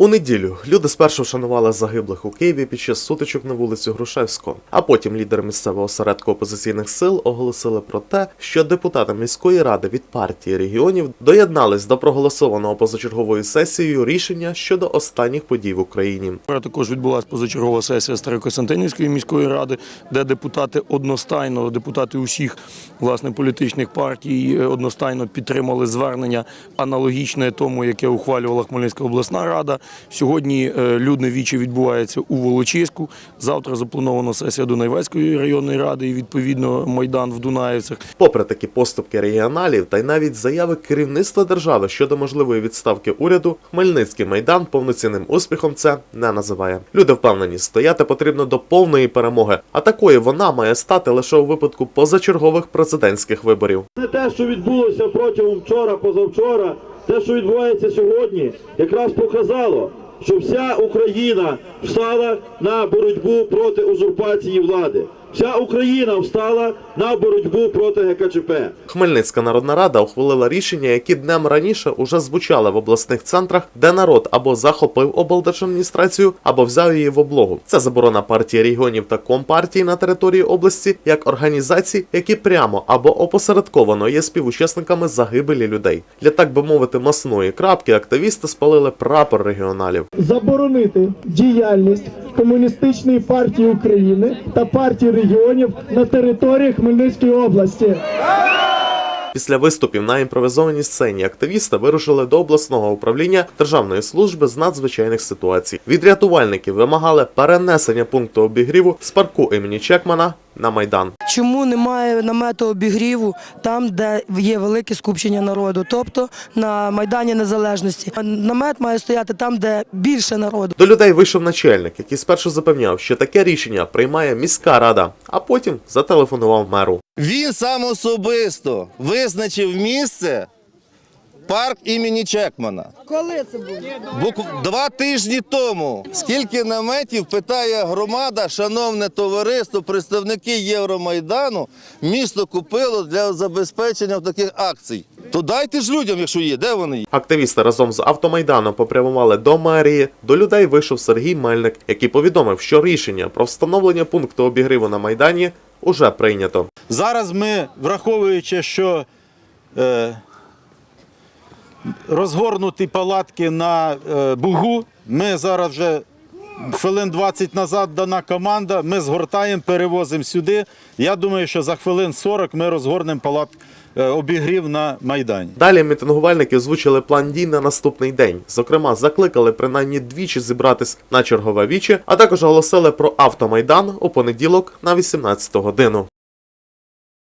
У неділю люди спершу вшанували загиблих у Києві під час сутичок на вулицю Грушевського, а потім лідери місцевого осередку опозиційних сил оголосили про те, що депутати міської ради від партії регіонів доєднались до проголосованого позачерговою сесією рішення щодо останніх подій в Україні. Також відбулася позачергова сесія Старокостянтинівської міської ради, де депутати одностайно, депутати усіх власне політичних партій е, одностайно підтримали звернення аналогічне тому, яке ухвалювала Хмельницька обласна рада. Сьогодні е, людне віче відбувається у Волочиську. Завтра запланована сесія Дунайвецької районної ради і відповідно майдан в Дунаївцях. Попри такі поступки регіоналів та й навіть заяви керівництва держави щодо можливої відставки уряду, Хмельницький майдан повноцінним успіхом це не називає. Люди впевнені, стояти потрібно до повної перемоги, а такою вона має стати лише у випадку позачергових президентських виборів. Не те, що відбулося протягом вчора, позавчора, те, що відбувається сьогодні, якраз показало, що вся Україна встала на боротьбу проти узурпації влади. Вся Україна встала на боротьбу проти ГКЧП. Хмельницька народна рада ухвалила рішення, які днем раніше уже звучали в обласних центрах, де народ або захопив облдержадміністрацію, або взяв її в облогу. Це заборона партії регіонів та компартій на території області як організацій, які прямо або опосередковано є співучасниками загибелі людей. Для так би мовити масної крапки активісти спалили прапор регіоналів. заборонити діяльність Комуністичної партії України та партії регіонів на території Хмельницької області. Після виступів на імпровізованій сцені активісти вирушили до обласного управління Державної служби з надзвичайних ситуацій. Від рятувальників вимагали перенесення пункту обігріву з парку імені Чекмана на майдан. Чому немає намету обігріву там, де є велике скупчення народу, тобто на Майдані Незалежності. Намет має стояти там, де більше народу. До людей вийшов начальник, який спершу запевняв, що таке рішення приймає міська рада, а потім зателефонував меру. Він сам особисто визначив місце парк імені Чекмана. Коли це? Букв два тижні тому. Скільки наметів питає громада, шановне товариство, представники Євромайдану, місто купило для забезпечення таких акцій. То дайте ж людям, якщо є, де вони є? Активісти разом з автомайданом попрямували до мерії. До людей вийшов Сергій Мельник, який повідомив, що рішення про встановлення пункту обігріву на майдані уже прийнято. Зараз ми, враховуючи, що е, розгорнуті палатки на е, Бугу, ми зараз вже хвилин 20 назад дана команда, ми згортаємо, перевозимо сюди. Я думаю, що за хвилин 40 ми розгорнемо палат е, обігрів на Майдані. Далі мітингувальники озвучили план дій на наступний день. Зокрема, закликали принаймні двічі зібратись на чергове віче, а також оголосили про автомайдан у понеділок на 18 годину.